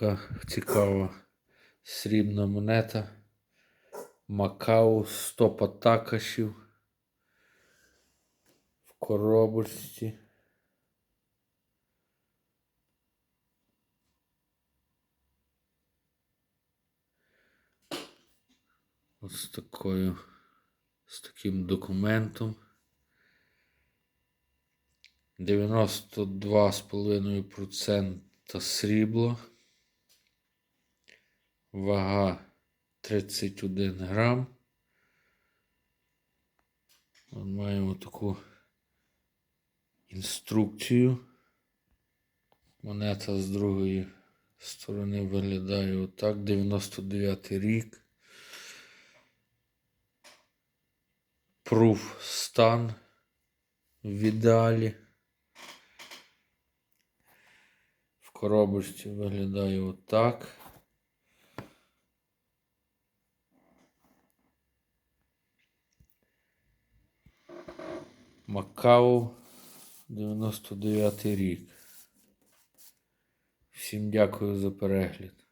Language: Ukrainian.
така цікава срібна монета. Макао 100 патакашів в коробочці. Ось такою, з таким документом. 92,5% срібло. Вага 31 грам. От Маємо таку інструкцію. Монета з другої сторони виглядає отак. 99 рік. Пруф стан в ідеалі. В коробочці виглядає отак. Макао 99 рік. Всім дякую за перегляд.